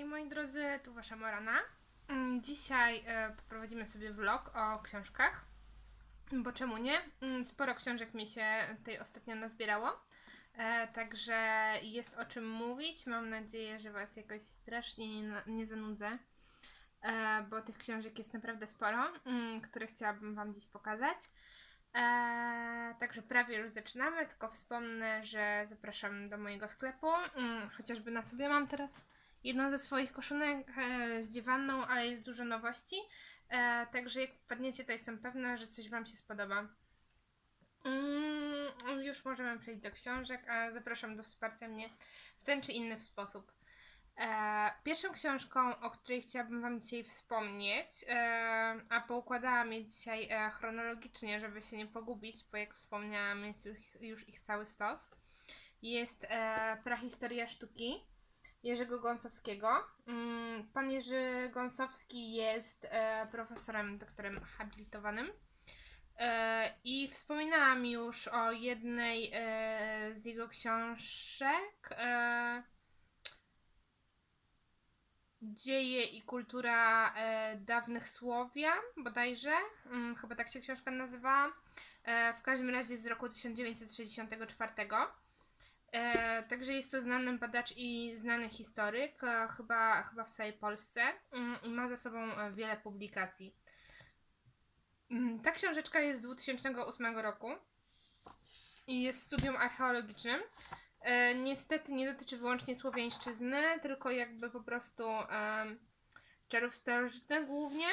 Hej moi drodzy, tu Wasza Morana. Mm, Dzisiaj e, poprowadzimy sobie vlog o książkach, bo czemu nie? Mm, Sporo książek mi się tej ostatnio nazbierało, e, także jest o czym mówić. Mam nadzieję, że Was jakoś strasznie nie, zanudzę, e, bo tych książek jest naprawdę sporo, mm, które chciałabym Wam dziś pokazać. Eee, także prawie już zaczynamy, tylko wspomnę, że zapraszam do mojego sklepu. Mm, chociażby na sobie mam teraz jedną ze swoich koszynek e, z dziewanną, ale jest dużo nowości. E, także jak wpadniecie, to jestem pewna, że coś Wam się spodoba. Mm, już możemy przejść do książek, a zapraszam do wsparcia mnie w ten czy inny sposób. E, pierwszą książką, o której chciałabym Wam dzisiaj wspomnieć, a poukładałam je dzisiaj chronologicznie, żeby się nie pogubić, bo jak wspomniałam, jest już, już ich cały stos, jest Prahistoria sztuki Jerzego Gąsowskiego. Mm, Pan Jerzy Gąsowski jest e, profesorem, doktorem habilitowanym. E, I wspominałam już o jednej e, z jego książek. Dzieje i kultura dawnych Słowian, bodajże. Mm, chyba tak się książka nazywała. E, w każdym razie z roku 1964. E, także jest to znany badacz i znany historyk, e, chyba, chyba w całej Polsce. Mm, I ma za sobą e, wiele publikacji. Mm, Ta książeczka jest z 2008 roku i jest studium archeologicznym. E, niestety nie dotyczy wyłącznie słowiańszczyzny, tylko jakby po prostu em, czarów starożytnych głównie.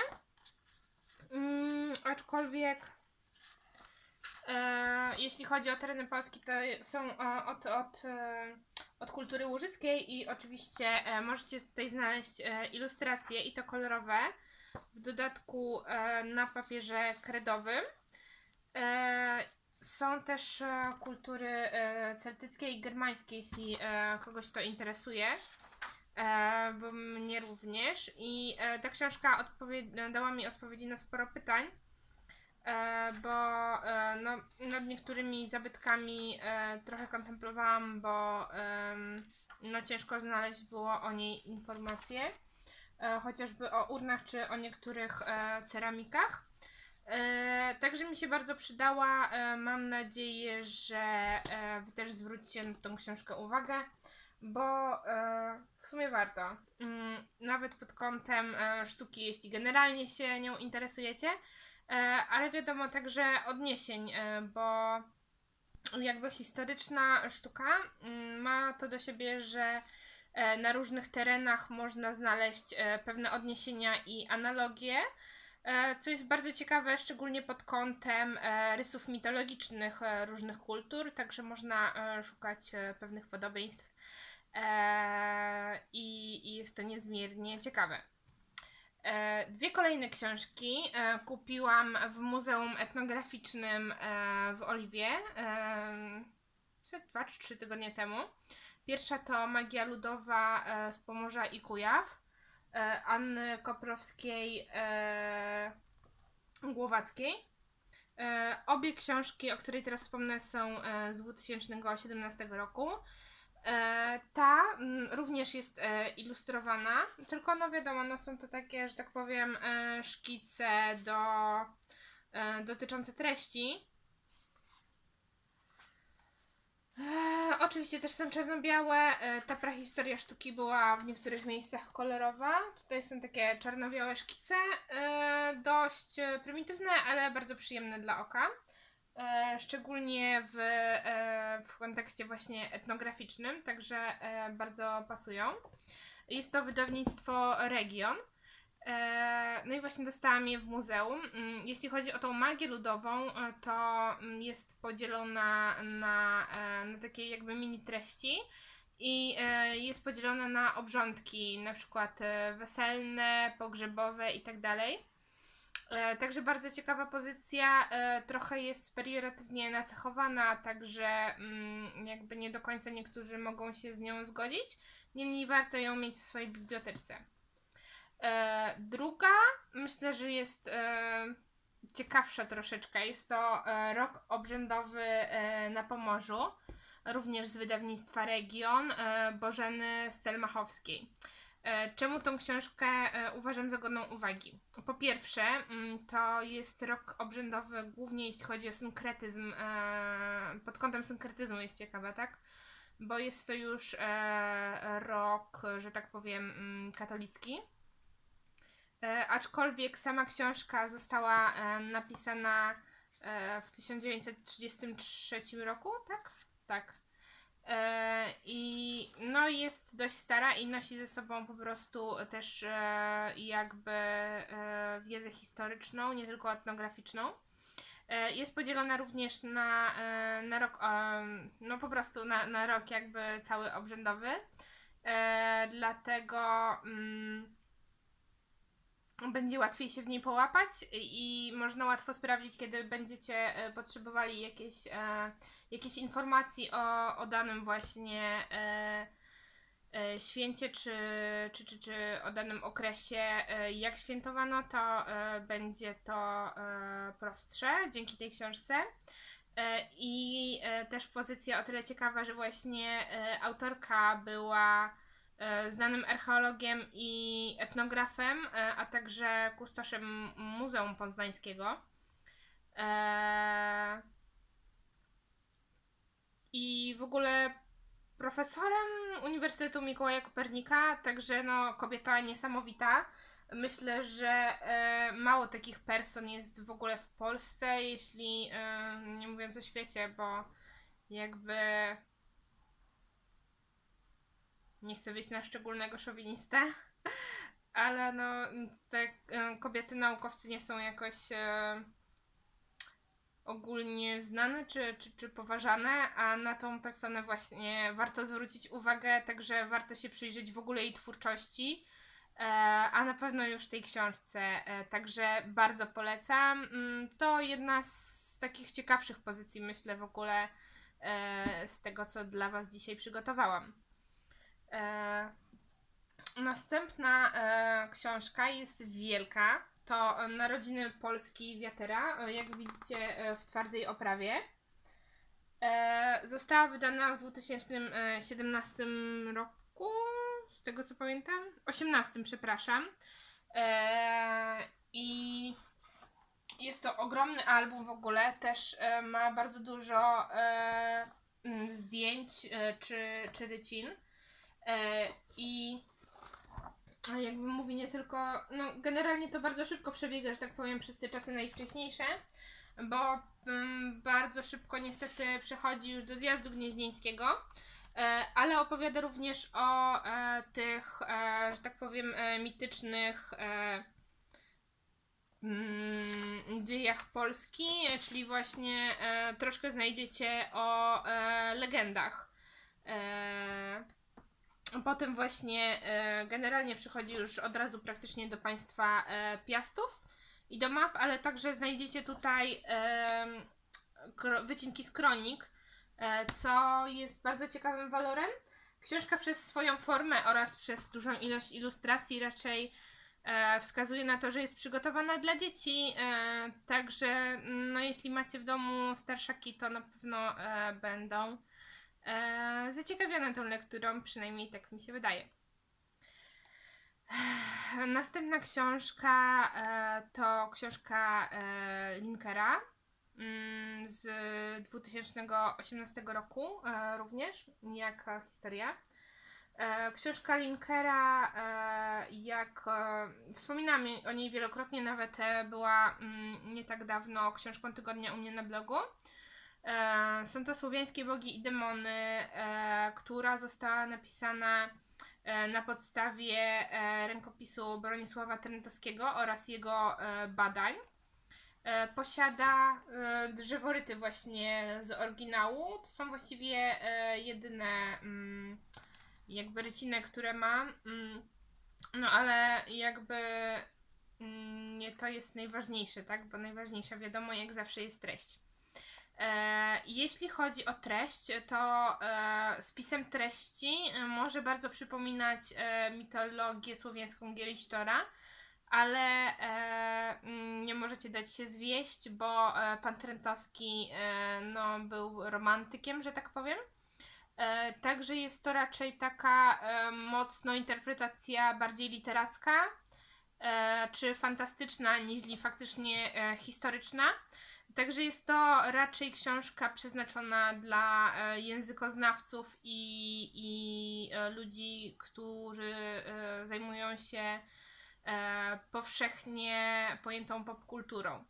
Mm, aczkolwiek e, jeśli chodzi o tereny Polski, to są e, od, od, e, od kultury łużyckiej i oczywiście możecie tutaj znaleźć ilustracje i to kolorowe, w dodatku na papierze kredowym. Są też kultury celtyckie i germańskie, jeśli kogoś to interesuje, bo mnie również. I ta książka dała mi odpowiedzi na sporo pytań, bo e, no, nad niektórymi zabytkami e, trochę kontemplowałam, bo no, ciężko znaleźć było o niej informacje, e, chociażby o urnach czy o niektórych e, ceramikach. E, także mi się bardzo przydała. E, mam nadzieję, że e, Wy też zwrócicie na tą książkę uwagę, bo e, w sumie warto. Mm, nawet pod kątem e, sztuki, jeśli generalnie się nią interesujecie, e, ale wiadomo także odniesień, e, bo jakby historyczna sztuka mm, ma to do siebie, że e, na różnych terenach można znaleźć e, pewne odniesienia i analogie. E, Co jest bardzo ciekawe, szczególnie pod kątem e, rysów mitologicznych e, różnych kultur, także można e, szukać e, pewnych podobieństw e, i jest to niezmiernie ciekawe. E, Dwie kolejne książki e, kupiłam w Muzeum Etnograficznym e, w Oliwie dwa czy trzy tygodnie temu. Pierwsza to Magia Ludowa z Pomorza i Kujaw Anny Koprowskiej Głowackiej. Obie książki, o której teraz wspomnę, są z 2017 roku. E, ta mm, również jest e, ilustrowana, tylko no wiadomo, no są to takie, że tak powiem, e, szkice do, dotyczące treści. Oczywiście też są czarno-białe. Ta prahistoria sztuki była w niektórych miejscach kolorowa. Tutaj są takie czarno-białe szkice. Dość prymitywne, ale bardzo przyjemne dla oka. E, szczególnie w, e, w kontekście właśnie etnograficznym, także e, bardzo pasują. Jest to wydawnictwo Region. No i właśnie dostałam je w muzeum. Mm, Jeśli chodzi o tą magię ludową, to mm, jest podzielona na, na takie jakby mini treści i jest podzielona na obrządki, na przykład weselne, pogrzebowe i tak Także bardzo ciekawa pozycja, e, trochę jest perioratywnie nacechowana, także mm, jakby nie do końca niektórzy mogą się z nią zgodzić. Niemniej warto ją mieć w swojej biblioteczce. E, druga, myślę, że jest e, ciekawsza troszeczkę. Jest to e, rok obrzędowy e, na Pomorzu, również z wydawnictwa Region, e, Bożeny Stelmachowskiej. E, czemu tą książkę e, uważam za godną uwagi? Po pierwsze, mm, to jest rok obrzędowy, głównie jeśli chodzi o synkretyzm, e, pod kątem synkretyzmu jest ciekawe, tak? Bo jest to już rok, że tak powiem, mm, katolicki. Aczkolwiek sama książka została napisana w 1933 roku, tak? Tak. E, I no jest dość stara i nosi ze sobą po prostu też e, jakby e, wiedzę historyczną, nie tylko etnograficzną. Jest podzielona również na, na rok, no po prostu na, na rok jakby cały obrzędowy. Dlatego mm, będzie łatwiej się w niej połapać i można łatwo sprawdzić, kiedy będziecie potrzebowali jakieś jakieś informacji o, o danym właśnie e, e, święcie, czy, czy, czy, czy o danym okresie, e, jak świętowano, to e, będzie to e, prostsze dzięki tej książce. E, I też pozycja o tyle ciekawa, że właśnie autorka była znanym archeologiem i etnografem, a także kustoszem Muzeum Poznańskiego. i w ogóle profesorem Uniwersytetu Mikołaja Kopernika, także no kobieta niesamowita. Myślę, że e, mało takich person jest w ogóle w Polsce, jeśli e, nie mówiąc o świecie, bo jakby nie chcę wyjść na szczególnego szowinistę, ale no te e, kobiety naukowcy nie są jakoś e, ogólnie znane czy, czy, czy poważane, a na tą personę właśnie warto zwrócić uwagę, także warto się przyjrzeć w ogóle jej twórczości, e, a na pewno już tej książce, także bardzo polecam. Mm, to jedna z takich ciekawszych pozycji, myślę, w ogóle z tego, co dla Was dzisiaj przygotowałam. Następna książka jest wielka to Narodziny Polski Wiatera, e, jak widzicie e, w twardej oprawie. E, została wydana w 2017 roku, z tego co pamiętam. 18, przepraszam. I jest to ogromny album w ogóle, też ma bardzo dużo zdjęć czy, czy rycin. I jakby mówi nie tylko, no generalnie to bardzo szybko przebiega, że tak powiem, przez te czasy najwcześniejsze, bo mm, bardzo szybko niestety przechodzi już do zjazdu gnieźnieńskiego, e, ale opowiada również o e, tych, e, że tak powiem, e, mitycznych e, mm, dziejach Polski, czyli właśnie e, troszkę znajdziecie o e, legendach. E, Potem właśnie e, generalnie przychodzi już od razu praktycznie do państwa e, Piastów i do map, ale także znajdziecie tutaj e, wycinki z kronik, e, co jest bardzo ciekawym walorem. Książka przez swoją formę oraz przez dużą ilość ilustracji raczej e, wskazuje na to, że jest przygotowana dla dzieci, e, także no, jeśli macie w domu starszaki, to na pewno będą e, zaciekawiona tą lekturą, przynajmniej tak mi się wydaje. Następna książka e, to książka e, Linkera mm, z 2018 roku również, jak historia. Książka Linkera, jak wspominałam o niej wielokrotnie, nawet była mm, nie tak dawno książką tygodnia u mnie na blogu. E, są to słowiańskie bogi i demony, e, która została napisana e, na podstawie rękopisu Bronisława Trentowskiego oraz jego badań. Posiada drzeworyty właśnie z oryginału. To są właściwie jedyne mm, jakby ryciny, które ma. Mm, no ale jakby mm, nie to jest najważniejsze, tak? Bo najważniejsza wiadomo jak zawsze jest treść. E, jeśli chodzi o treść, to e, spisem treści e, może bardzo przypominać mitologię słowiańską Gielichtora, ale mm, nie możecie dać się zwieść, bo pan Trentowski no, był romantykiem, że tak powiem. E, także jest to raczej taka e, mocno interpretacja bardziej literacka, e, czy fantastyczna, niż faktycznie e, historyczna. Także jest to raczej książka przeznaczona dla e, językoznawców i, i e, ludzi, którzy e, zajmują się powszechnie pojętą popkulturą.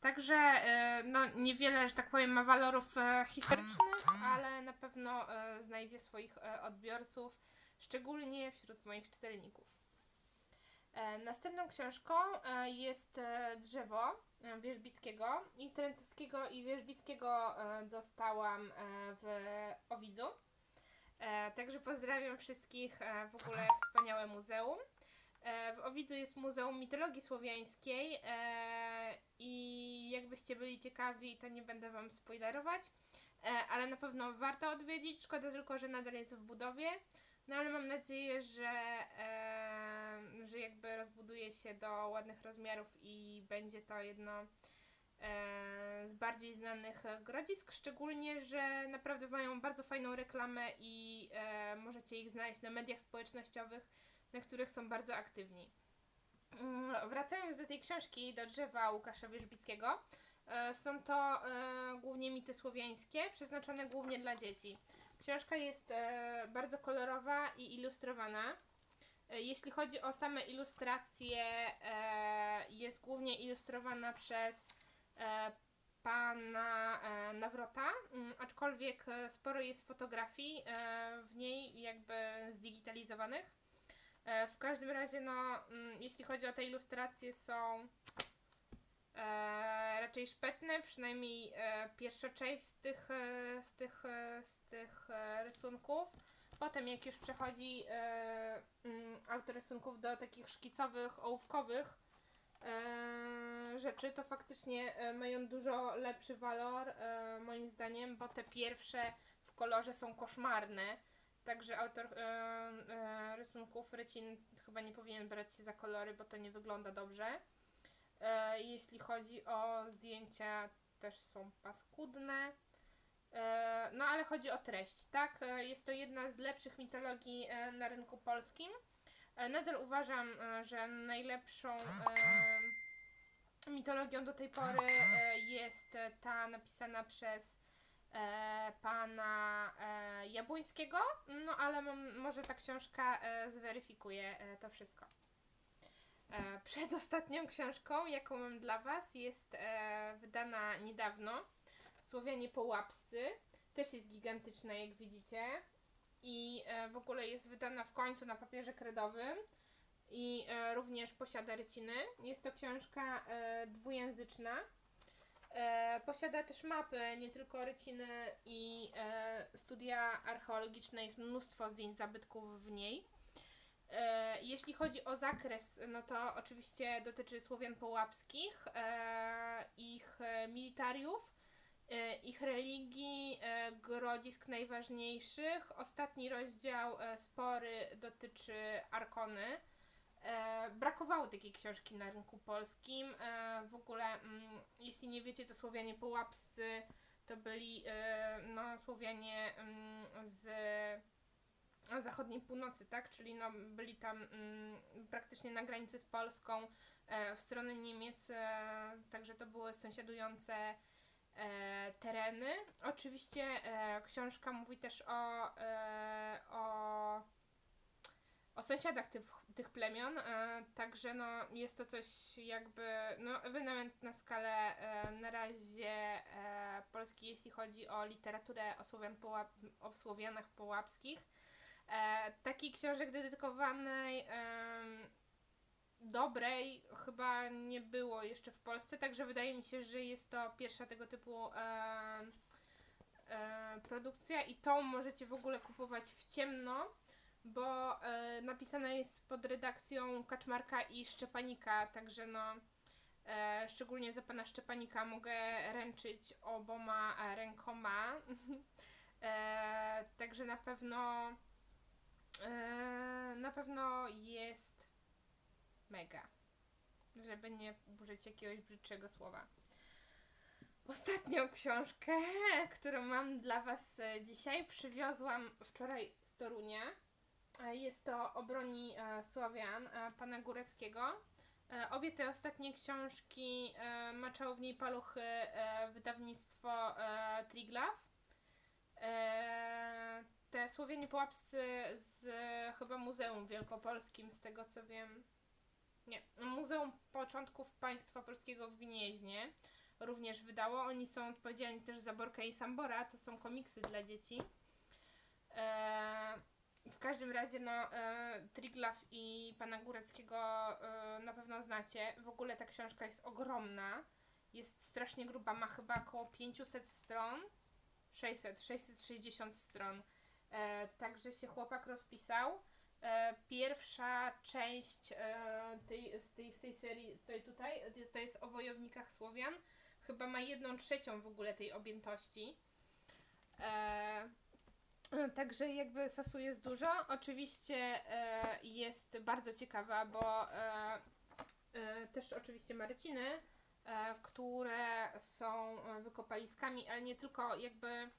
Także no, niewiele, że tak powiem, ma walorów historycznych, ale na pewno znajdzie swoich odbiorców, szczególnie wśród moich czytelników. E, następną książką e, jest e, Drzewo Wierzbickiego. I Trentowskiego i Wierzbickiego dostałam w Owidzu. Także pozdrawiam wszystkich w ogóle wspaniałe muzeum. W Owidzu jest Muzeum Mitologii Słowiańskiej i jakbyście byli ciekawi, to nie będę Wam spoilerować, ale na pewno warto odwiedzić. Szkoda tylko, że nadal jest w budowie. No ale mam nadzieję, że, e, że jakby rozbuduje się do ładnych rozmiarów i będzie to jedno e, z bardziej znanych grodzisk, szczególnie, że naprawdę mają bardzo fajną reklamę i e, możecie ich znaleźć na mediach społecznościowych, na których są bardzo aktywni. Mm, Wracając do tej książki, do drzewa Łukasza Wierzbickiego, e, są to e, głównie mity słowiańskie, przeznaczone głównie dla dzieci. Książka jest e, bardzo kolorowa i ilustrowana. E, jeśli chodzi o same ilustracje, e, jest głównie ilustrowana przez e, pana e, Nawrota, mm, aczkolwiek e, sporo jest fotografii e, w niej jakby zdigitalizowanych. E, w każdym razie, no, mm, jeśli chodzi o te ilustracje, są raczej szpetne, przynajmniej e, pierwsza część z tych, e, z tych, e, z tych e, rysunków. Potem, jak już przechodzi e, mm, autor rysunków do takich szkicowych, ołówkowych e, rzeczy, to faktycznie e, mają dużo lepszy walor, e, moim zdaniem, bo te pierwsze w kolorze są koszmarne. Także autor e, e, rysunków Rycin chyba nie powinien brać się za kolory, bo to nie wygląda dobrze. E, jeśli chodzi o zdjęcia, też są paskudne. E, no ale chodzi o treść, tak? E, jest to jedna z lepszych mitologii e, na rynku polskim. E, nadal uważam, e, że najlepszą e, mitologią do tej pory e, jest e, ta napisana przez e, pana e, Jabłońskiego, no ale może ta książka e, zweryfikuje e, to wszystko. E, przedostatnią książką, jaką mam dla Was, jest e, wydana niedawno. Słowianie Połapscy. Też jest gigantyczna, jak widzicie. I e, w ogóle jest wydana w końcu na papierze kredowym. I również posiada ryciny. Jest to książka dwujęzyczna. Posiada też mapy, nie tylko ryciny i studia archeologiczne. Jest mnóstwo zdjęć zabytków w niej. E, jeśli chodzi o zakres, no to oczywiście dotyczy Słowian połapskich, e, ich e, militariów, ich religii, grodzisk najważniejszych. Ostatni rozdział spory dotyczy Arkony. Brakowało takiej książki na rynku polskim. W ogóle, mm, jeśli nie wiecie, to Słowianie połapscy to byli no, Słowianie mm, z zachodniej północy, tak? Czyli no, byli tam mm, praktycznie na granicy z Polską, e, w stronę Niemiec, e, także to były sąsiadujące e, tereny. Oczywiście e, książka mówi też o, e, o, o sąsiadach tych, tych plemion, e, także no, jest to coś jakby no, ewenement na skalę na razie Polski, jeśli chodzi o literaturę o, Słowian o Słowianach połapskich. E, takiej książek dedykowanej em, dobrej chyba nie było jeszcze w Polsce, także wydaje mi się, że jest to pierwsza tego typu e, produkcja i tą możecie w ogóle kupować w ciemno, bo e, napisana jest pod redakcją Kaczmarka i Szczepanika, także no e, szczególnie za pana Szczepanika mogę ręczyć oboma e, rękoma. e, także na pewno Eee, na pewno jest mega. Żeby nie użyć jakiegoś brzydszego słowa. Ostatnią książkę, którą mam dla Was e, dzisiaj, przywiozłam wczoraj z Torunia. E, Jest to o broni e, Słowian e, pana Góreckiego. E, Obie te ostatnie książki e, maczał w niej paluchy e, wydawnictwo e, Triglav. Te Słowianie Połapscy z chyba Muzeum Wielkopolskim, z tego co wiem. Nie, Muzeum Początków Państwa Polskiego w Gnieźnie również wydało. Oni są odpowiedzialni też za Borka i Sambora, to są komiksy dla dzieci. E, w każdym razie, no, e, Triglav i pana Góreckiego e, na pewno znacie. W ogóle ta książka jest ogromna. Jest strasznie gruba, ma chyba około 500 stron. 600, 660 stron. E, także się chłopak rozpisał. E, pierwsza część e, tej, z, tej, z tej serii, tej tutaj, to jest o wojownikach Słowian. Chyba ma jedną trzecią w ogóle tej objętości. E, Także jakby sosu jest dużo. Oczywiście e, jest bardzo ciekawa, bo e, też oczywiście maryciny, które są wykopaliskami, ale nie tylko jakby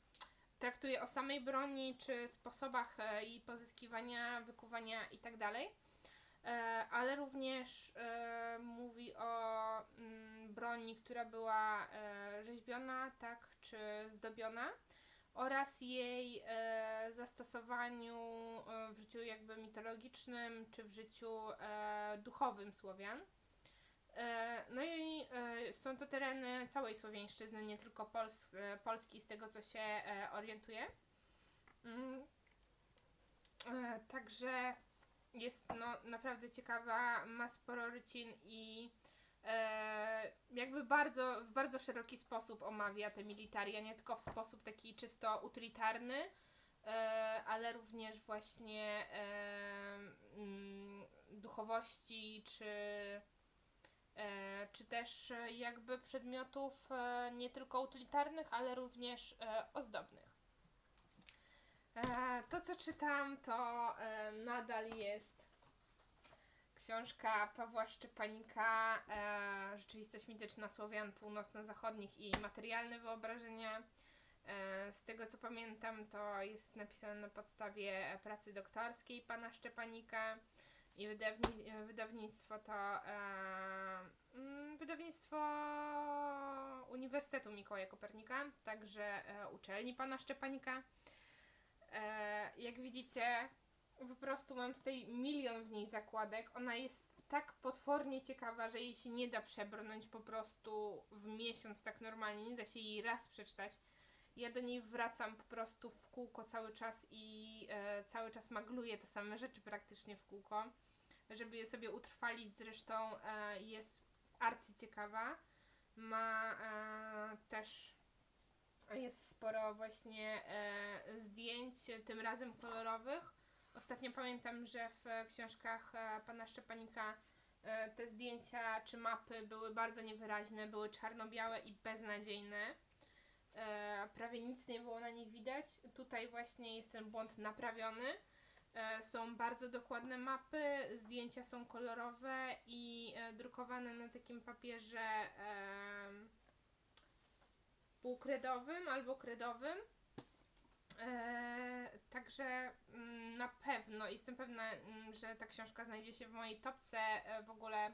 traktuje o samej broni, czy sposobach e, jej pozyskiwania, wykuwania itd. E, ale również e, mówi o mm, broni, która była rzeźbiona, tak, czy zdobiona oraz jej zastosowaniu w życiu jakby mitologicznym czy w życiu duchowym Słowian. E, no i e, są to tereny całej Słowiańszczyzny, nie tylko e, Polski, z tego co się orientuję. Mm. Także jest no, naprawdę ciekawa, ma sporo rycin i jakby bardzo, w bardzo szeroki sposób omawia te militaria, nie tylko w sposób taki czysto utylitarny, ale również właśnie mm, duchowości, czy, czy też e, jakby przedmiotów e, nie tylko utylitarnych, ale również e, ozdobnych. E, to, co czytam, to e, nadal jest książka Pawła Szczepanika, e, Rzeczywistość mityczna Słowian północno-zachodnich i materialne wyobrażenia. E, z tego co pamiętam, to jest napisane na podstawie pracy doktorskiej pana Szczepanika i wydawni, wydawnictwo to e, mm, wydawnictwo Uniwersytetu Mikołaja Kopernika, także e, uczelni pana Szczepanika. E, jak widzicie, po prostu mam tutaj milion w niej zakładek. Ona jest tak potwornie ciekawa, że jej się nie da przebrnąć po prostu w miesiąc tak normalnie. Nie da się jej raz przeczytać. Ja do niej wracam po prostu w kółko cały czas i e, cały czas magluję te same rzeczy praktycznie w kółko, żeby je sobie utrwalić. Zresztą e, jest arcyciekawa. Ma e, też jest sporo właśnie e, zdjęć, tym razem kolorowych. Ostatnio pamiętam, że w książkach e, pana Szczepanika e, te zdjęcia czy mapy były bardzo niewyraźne, były czarno-białe i beznadziejne. E, prawie nic nie było na nich widać. Tutaj właśnie jest ten błąd naprawiony. E, są bardzo dokładne mapy, zdjęcia są kolorowe i e, drukowane na takim papierze em, półkredowym albo kredowym. Eee, także mm, na pewno, jestem pewna, mm, że ta książka znajdzie się w mojej topce e, w ogóle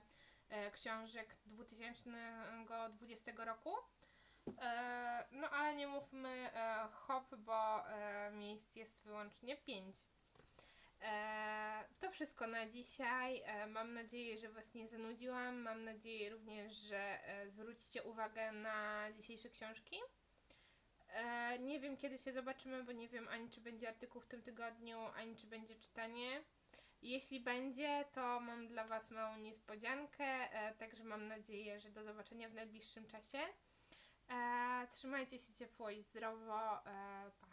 e, książek 2020 roku. E, no ale nie mówmy e, hop, bo e, miejsc jest wyłącznie 5. E, to wszystko na dzisiaj. E, mam nadzieję, że Was nie zanudziłam. Mam nadzieję również, że e, uwagę na dzisiejsze książki. E, nie wiem kiedy się zobaczymy, bo nie wiem ani czy będzie artykuł w tym tygodniu, ani czy będzie czytanie. Jeśli będzie, to mam dla Was małą niespodziankę, e, także mam nadzieję, że do zobaczenia w najbliższym czasie. E, trzymajcie się ciepło i zdrowo. E, pa.